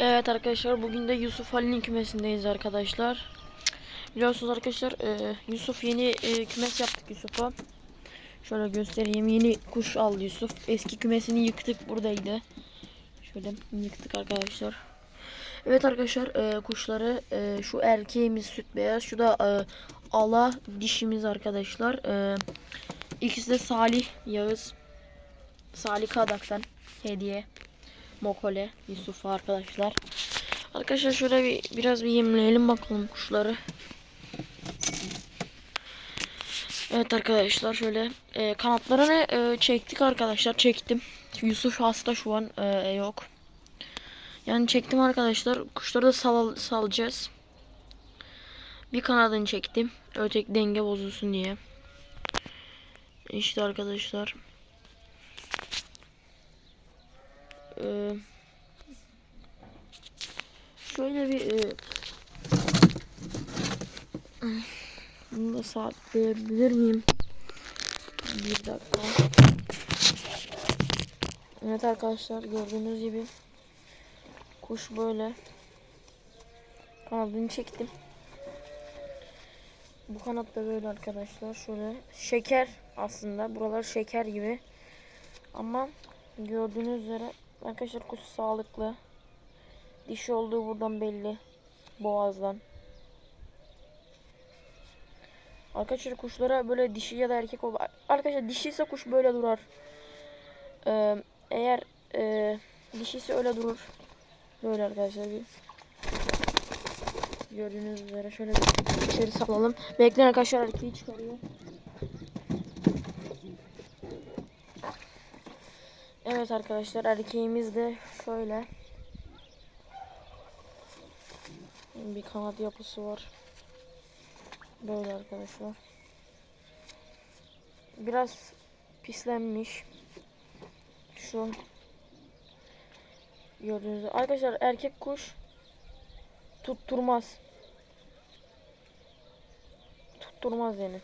Evet arkadaşlar bugün de Yusuf Ali'nin kümesindeyiz arkadaşlar. Biliyorsunuz arkadaşlar e, Yusuf yeni e, kümes yaptık Yusuf'a. Şöyle göstereyim. Yeni kuş aldı Yusuf. Eski kümesini yıktık buradaydı. Şöyle yıktık arkadaşlar. Evet arkadaşlar e, kuşları e, şu erkeğimiz süt beyaz. Şu da e, ala dişimiz arkadaşlar. E, ikisi de Salih Yağız. Salih Kadak'tan hediye. Mokole Yusuf'a arkadaşlar. Arkadaşlar şöyle bir biraz bir yemleyelim bakalım kuşları. Evet arkadaşlar şöyle e, kanatlarını e, çektik arkadaşlar çektim. Yusuf hasta şu an e, yok. Yani çektim arkadaşlar. Kuşları da sal salacağız. Bir kanadını çektim. Öteki denge bozulsun diye. İşte arkadaşlar. Ee, şöyle bir e, bunu da sabitleyebilir miyim? Bir dakika. Evet arkadaşlar gördüğünüz gibi kuş böyle kanadını çektim. Bu kanat da böyle arkadaşlar şöyle şeker aslında buralar şeker gibi ama gördüğünüz üzere Arkadaşlar kuş sağlıklı. Dişi olduğu buradan belli. Boğazdan. Arkadaşlar kuşlara böyle dişi ya da erkek ol. Arkadaşlar dişi ise kuş böyle durar. Ee, eğer e, dişi ise öyle durur. Böyle arkadaşlar bir gördüğünüz üzere şöyle bir içeri salalım. Bekleyin arkadaşlar erkeği çıkarıyor. Evet arkadaşlar erkeğimiz de şöyle bir kanat yapısı var. Böyle arkadaşlar. Biraz pislenmiş. Şu gördüğünüz gibi. Arkadaşlar erkek kuş tutturmaz. Tutturmaz yani.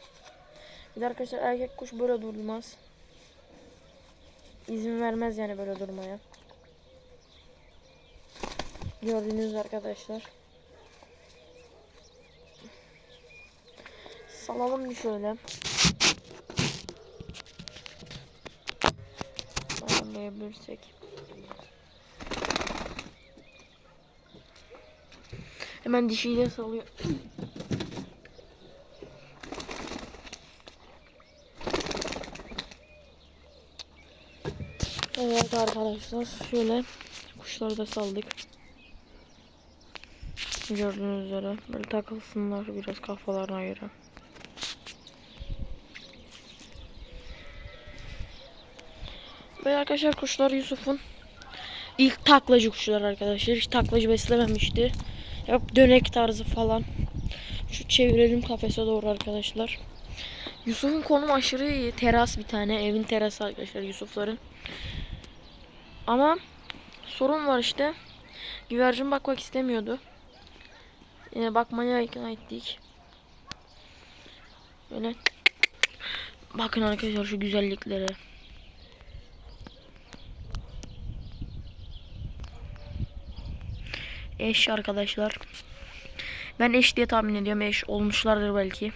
Bir de arkadaşlar erkek kuş böyle durmaz izin vermez yani böyle durmaya. Gördüğünüz arkadaşlar. Salalım bir şöyle. Ayarlayabilirsek. Hemen dişiyle salıyor. Evet arkadaşlar şöyle kuşları da saldık. Gördüğünüz üzere böyle takılsınlar biraz kafalarına göre. Böyle arkadaşlar kuşlar Yusuf'un ilk taklacı kuşlar arkadaşlar. Hiç taklacı beslememişti. Hep dönek tarzı falan. Şu çevirelim kafese doğru arkadaşlar. Yusuf'un konum aşırı iyi. Teras bir tane. Evin terası arkadaşlar Yusuf'ların. Ama sorun var işte. Güvercin bakmak istemiyordu. Yine bakmaya ikna ettik. Böyle bakın arkadaşlar şu güzelliklere. Eş arkadaşlar. Ben eş diye tahmin ediyorum. Eş olmuşlardır belki.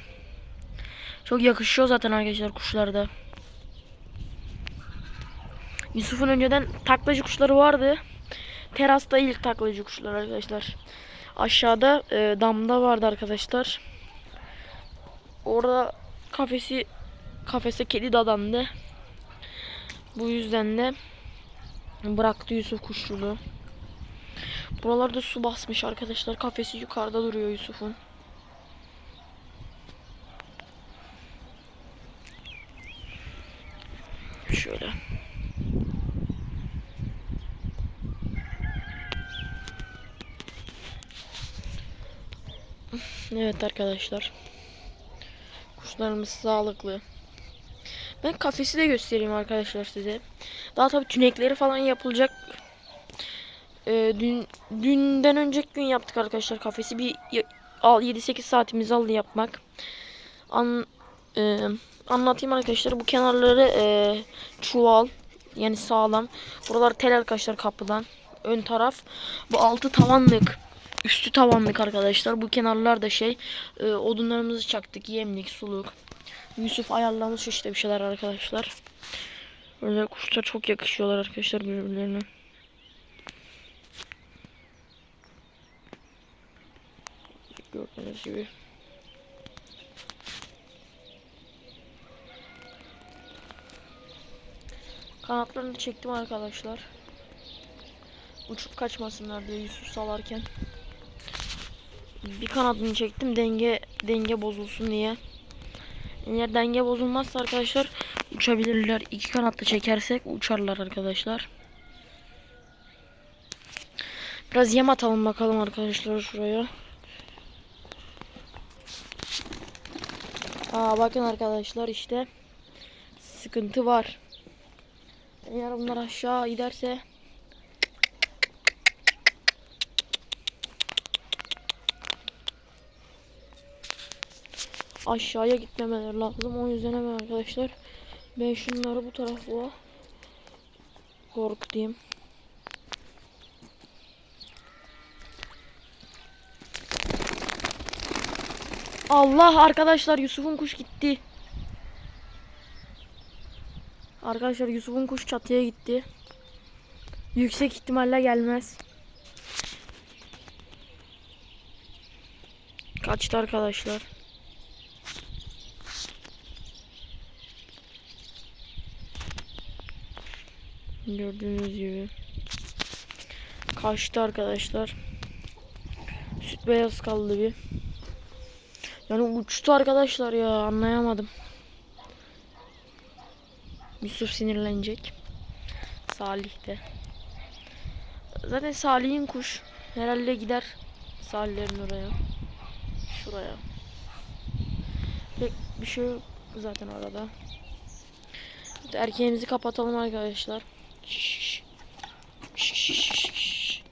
Çok yakışıyor zaten arkadaşlar kuşlarda. Yusuf'un önceden taklacı kuşları vardı. Terasta ilk taklacı kuşlar arkadaşlar. Aşağıda e, damda vardı arkadaşlar. Orada kafesi kafese kedi dadandı. Bu yüzden de bıraktı Yusuf kuşçuluğu. Buralarda su basmış arkadaşlar. Kafesi yukarıda duruyor Yusuf'un. Şöyle. Evet arkadaşlar. Kuşlarımız sağlıklı. Ben kafesi de göstereyim arkadaşlar size. Daha tabii tünekleri falan yapılacak. Ee, dün dünden önceki gün yaptık arkadaşlar kafesi. Bir 7-8 saatimizi aldı yapmak. An, e, anlatayım arkadaşlar. Bu kenarları e, çuval yani sağlam. Buralar tel arkadaşlar kapıdan. ön taraf. Bu altı tavanlık. Üstü tavanlık arkadaşlar. Bu kenarlar da şey. e, odunlarımızı çaktık. Yemlik, suluk. Yusuf ayarlamış işte bir şeyler arkadaşlar. Böyle kuşlar çok yakışıyorlar arkadaşlar birbirlerine. Gördüğünüz gibi. Kanatlarını çektim arkadaşlar. Uçup kaçmasınlar diye Yusuf salarken. Bir kanadını çektim denge denge bozulsun diye. Eğer denge bozulmazsa arkadaşlar uçabilirler. İki kanatlı çekersek uçarlar arkadaşlar. Biraz yem atalım bakalım arkadaşlar şuraya. Aa bakın arkadaşlar işte sıkıntı var. Eğer bunlar aşağı giderse aşağıya gitmemeleri lazım. O yüzden hemen arkadaşlar ben şunları bu tarafa korkutayım. Allah arkadaşlar Yusuf'un kuş gitti. Arkadaşlar Yusuf'un kuş çatıya gitti. Yüksek ihtimalle gelmez. Kaçtı arkadaşlar. Gördüğünüz gibi. Kaçtı arkadaşlar. Süt beyaz kaldı bir. Yani uçtu arkadaşlar ya anlayamadım. Yusuf sinirlenecek. Salih de. Zaten Salih'in kuş. Herhalde gider Salihlerin oraya. Şuraya. Pek bir şey yok zaten orada. Erkeğimizi kapatalım arkadaşlar. Şşş. Şşş.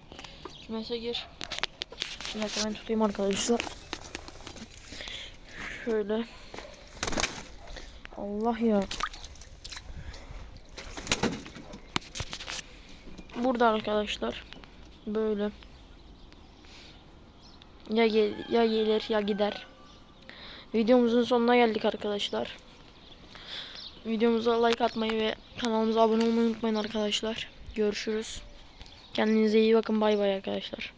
Kümese gir. Bir dakika ben tutayım arkadaşlar. Şöyle. Allah ya. Burada arkadaşlar. Böyle. Ya gel ya gelir ya gider. Videomuzun sonuna geldik arkadaşlar. Videomuza like atmayı ve kanalımıza abone olmayı unutmayın arkadaşlar. Görüşürüz. Kendinize iyi bakın. Bay bay arkadaşlar.